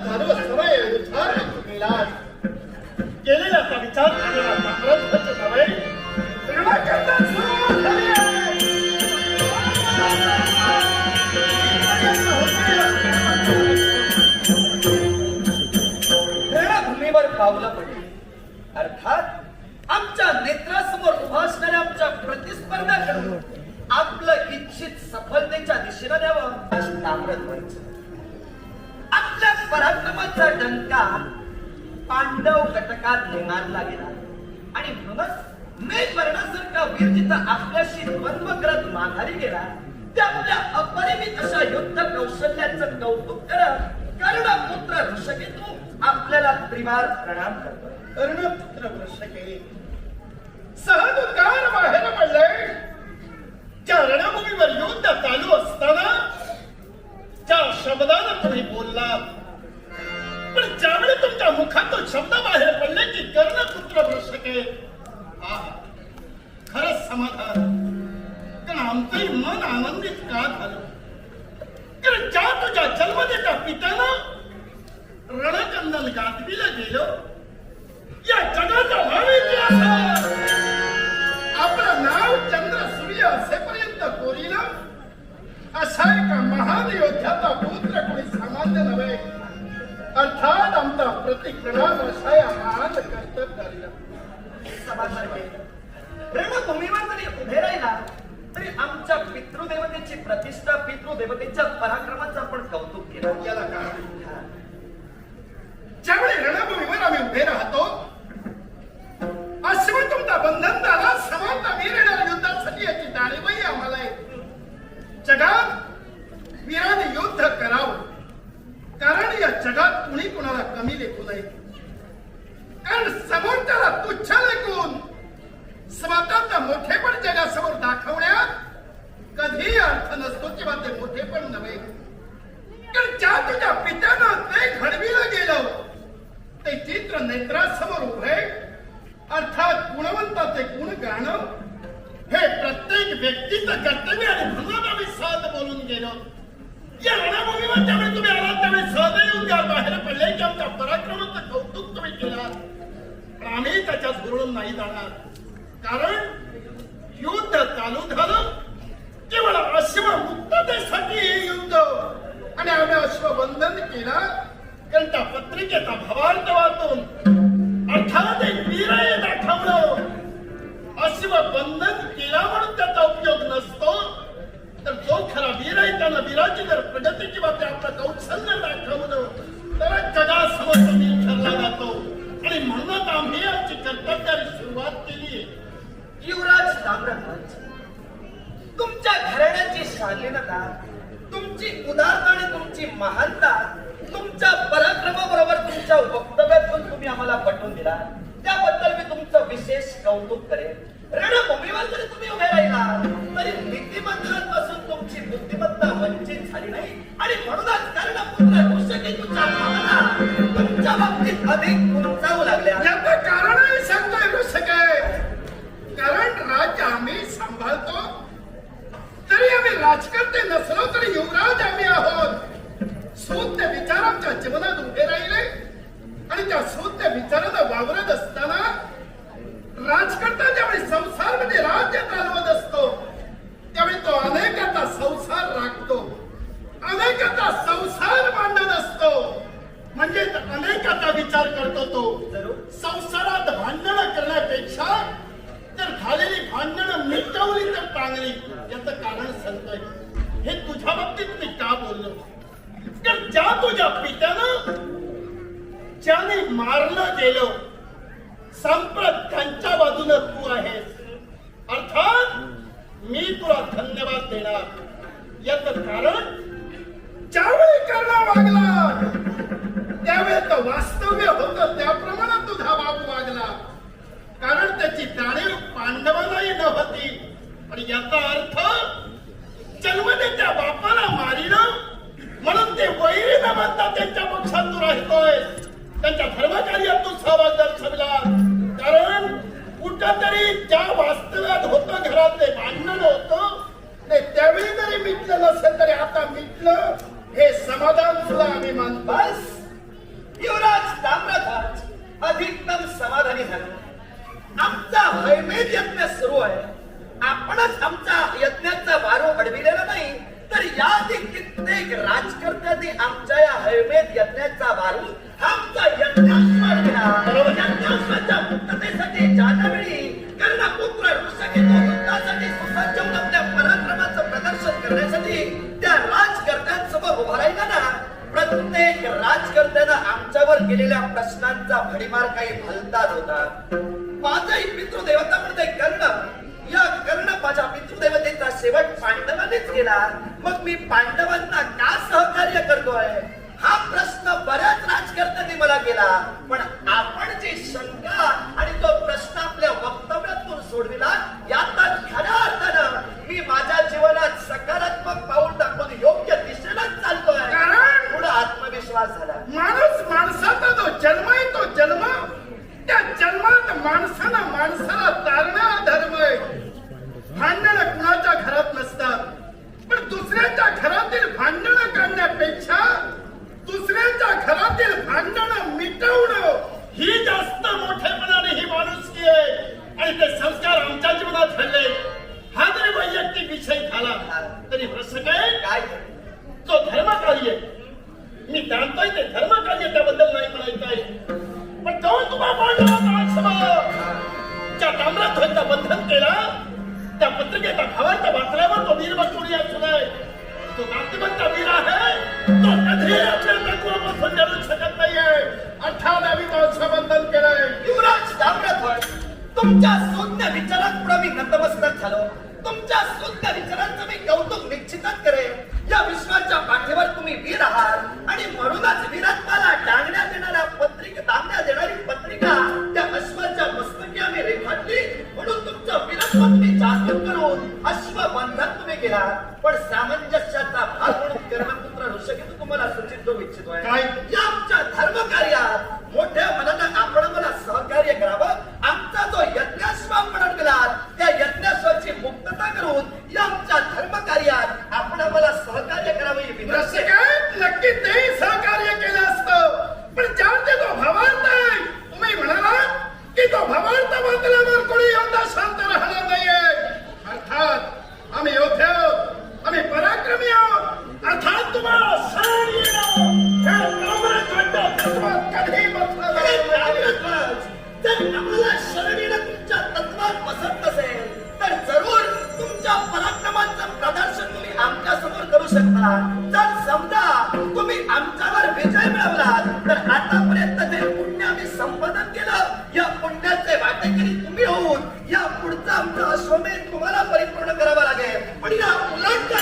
सर्व समय उद्धार विचार केलेला नव्हे झाली पावलं पडली. अर्थात आमच्या नेत्रासमोर उभा असणाऱ्या आमच्या प्रतिस्पर्धाकडून आपलं इच्छित सफलतेच्या दिशेनं द्यावं ताम्रध्वज व्हायचं धर्माचा डंका पांडव घटकात मारला गेला आणि म्हणूनच मेघवर्णासारखा वीर जिथं आपल्याशी द्वंद्व करत माघारी गेला त्यामुळे अपरिमित अशा युद्ध कौशल्याचं कौतुक करत करुणापुत्र ऋषकेतू आपल्याला त्रिवार प्रणाम करतो. कर्णपुत्र ऋषके सहज उद्गार बाहेर पडले. त्या रणभूमीवर युद्ध चालू असताना ज्या शब्दानं तुम्ही बोललात. शब्द बाहेर पडले की कर्णपुत्र वृषके आहा, खरंच समाधान. कारण आमचंही मन आनंदित का झालं? कारण ज्या तुझ्या जन्मदेच्या पित्यानं रणचंदन गाजवीला गेलो या जगाचा भावी इतिहास आपलं नाव चंद्र सूर्य असेपर्यंत कोरीलं असा एका महान योद्ध्याचा पुत्र कोणी सामान्य नव्हे. आमचा प्रतिक्रमण असा या महान कर्तव्याला समाधान रणभूमीवर जरी उभे राहिला तरी आमच्या पितृदेवतेची प्रतिष्ठा पितृदेवतेच्या पराक्रमाचं आपण कौतुक केलं याला काय ज्यावेळी रणभूमीवर आम्ही उभे राहतो अश्व तुमचा बंधन झाला समानता वीर येणार युद्धासाठी याची जाणीवही आम्हाला आहे जगात वीराने युद्ध करावं कारण या जगात कुणी कुणाला कमी लेखू नये कारण समोरच्याला तुच्छ लेखून स्वतःचा मोठेपण जगासमोर दाखवण्यात कधीही अर्थ नसतो किंवा ते मोठेपण नव्हे. कारण ज्या तुझ्या पित्यानं ते घडविलं गेलं. ते चित्र नेत्रासमोर उभे. अर्थात गुणवंताचे गुण गाणं. हे प्रत्येक व्यक्तीचं कर्तव्य आणि म्हणून आम्ही सहज बोलून गेलो. या रणभूमीवर त्यावेळी तुम्ही सहदैव त्या बाहेर पडले की आमच्या पराक्रमाचं कौतुक तुम्ही केला. पण आम्ही त्याच्यात बुरळून नाही जाणार. कारण युद्ध चालू झालं. केवळ अश्व मुक्ततेसाठी हे युद्ध. आणि आम्ही अश्वबंधन केला. कारण त्या पत्रिकेचा भवार्थ वाचून अर्थात एक वीरही दाखवलं. अश्वबंधन केला म्हणून त्याचा उपयोग नसतो. तर तो खरा वीर आहे त्याला वीराची जर प्रगती किंवा ते आपलं कौशल्य दाखवलं तर जगासमोर वीर ठरला जातो. आणि म्हणूनच आम्ही आमची कर्तव्याची सुरुवात केली युवराज ताम्रध्वज तुमच्या घराण्याची शालीनता तुमची उदारता आणि तुमची महानता तुमच्या पराक्रमाबरोबर तुमच्या वक्तव्यातून तुम्ही आम्हाला पटवून दिला. त्याबद्दल मी तुमचं विशेष कौतुक करेन. रणभूमीवर बाबतीत अधिक उंचावू लागल्या याचं कारण सांगतोय ऋषके कारण राज्य आम्ही सांभाळतो तरी आम्ही राजकर्ते नसलो तरी युवराज आम्ही आहोत सूत्य विचार आमच्या जीवनात उभे राहिले आणि त्या सूत्य विचारानं वावरत असताना राजकर्ता ज्यावेळी संसार म्हणजे राज्य चालवत असतो त्यावेळी तो अनेकाचा संसार राखतो अनेकाचा संसार मांडत असतो म्हणजे अनेकाचा विचार करतो तो जरूर. संसारात भांडणं करण्यापेक्षा जर झालेली भांडणं मिटवली तर चांगली याच कारण सांगताय. हे तुझ्या बाबतीत मी का बोललो? तर ज्या तुझ्या पित्यानं ज्याने मारलं गेलं संप्रत त्यांच्या बाजूने तू आहेस. अर्थात मी तुला धन्यवाद देणार. याचं कारण ज्यावेळी करणं वागला त्यावेळी तो वास्तव्य होत त्याप्रमाणे तुझा बाबू वागला कारण त्याची जाणीव पांडवांनाही नव्हती. पण याचा अर्थ जन्मदेच्या बापाला मारिन म्हणून ते वैरी न म्हणता त्यांच्या पक्षात तू राहतोय. त्यांच्या धर्मकार्यात तू सहभाग दर्शवला. कारण कुठंतरी ज्या वास्तव्यात होतं घरात ते भांडण होतं ते त्यावेळी जरी मिटलं नसेल तरी आता मिटलं हे समाधान सुद्धा आम्ही मानतो युवराज ताम्रध्वज अधिकतम समाधानी झाला. आमचा वैमेद यज्ञ सुरू आहे. आपणच आमचा यज्ञाचा वारो अडविलेला नाही तर या कित्येक राजकर्त्यांनी आमच्या या हैमेद यज्ञाचा वारू आमचा यज्ञास्वाद केला यज्ञास्वादच्या मुक्ततेसाठी प्रत्येक राजकर्त्यानं आमच्यावर केलेल्या प्रश्नांचा भडीमार काही भलताच होता माझाही पितृदेवता म्हणते कर्ण या कर्ण माझ्या पितृदेवतेचा शेवट पांडवांनीच केला. मग मी पांडवांना का सहकार्य करतोय? हा प्रश्न बऱ्याच राजकर्त्यांनी मला केला. पण आपण जी शंका आणि तो प्रश्न आपल्या वक्तव्यातून सोडविला यातच खऱ्या अर्थानं मी माझ्या जीवनात सकारात्मक पाऊल टाकून योग्य दिशेलाच चालतोय कारण? पुढे आत्मविश्वास झाला माणूस माणसाचा जो जन्म आहे तो जन्म त्या माणसाला माणसाला तारणा धर्म आहे. भांडणं कुणाच्या घरात नसतात. पण दुसऱ्याच्या घरातील भांडणं काढण्यापेक्षा दुसऱ्याच्या घरातील भांडणं मिटवणं ही जास्त मोठेपणाने ही माणुसकी आहे. आणि ते संस्कार आमच्या जीवनात घडले. हा जरी वैयक्तिक विषय झाला तरी प्रश्न काय ज्या बंधन केला त्या पत्रिकेचा भावार्थ वाचल्यावर तो वीर बसुरी असलाय तो नाट्यवंत वीर आहे तो कधी आपल्या तत्वापासून जळू शकत नाहीये. अठराव्या तो बंधन केलंय. युवराज ताम्रध्वज तुमच्या शून्य विचारात पुढे मी नतमस्तक झालो. तुमच्या शून्य विचारांचं मी कौतुक निश्चितच करेन. या विश्वाच्या पाठीवर तुम्ही वीर आहात. केला पण सामंजस्याचा भाग म्हणून कर्मपुत्र ऋषकेतू तुम्हाला सूचित करू इच्छितोय काय? या आमच्या धर्म कार्यात मोठ्या मनानं आपण मला सहकार्य करावं आमचा जो यज्ञाश्व आपण अडकला त्या यज्ञाश्वाची मुक्तता करून या आमच्या धर्म शकता जर समजा तुम्ही आमच्यावर विजय मिळवला तर आतापर्यंत जे पुण्य आम्ही संपादन केलं या पुण्याचे वाटेकरी तुम्ही होऊन या पुढचा आमचा अश्वमेध तुम्हाला परिपूर्ण करावा लागेल. पण या उलट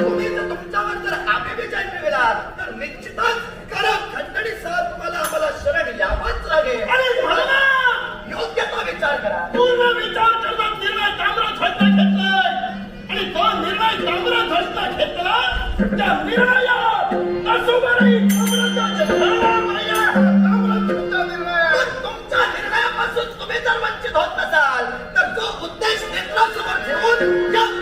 तुम्ही जर तुमच्यावर जर आम्ही विजय मिळवला तर निश्चितच करम खंडणीसह तुम्हाला आम्हाला शरण यावंच लागेल. योग्य तो विचार करा. पूर्ण विचार करतात निर्णय ताम्रध्वजचा घेतलाय. आणि तो निर्णय ताम्रध्वजचा घेतला त्या तुमच्या निर्णयापासून तुम्ही जर वंचित होत नसाल तर जो उद्देश नेत्रासमोर ठेवून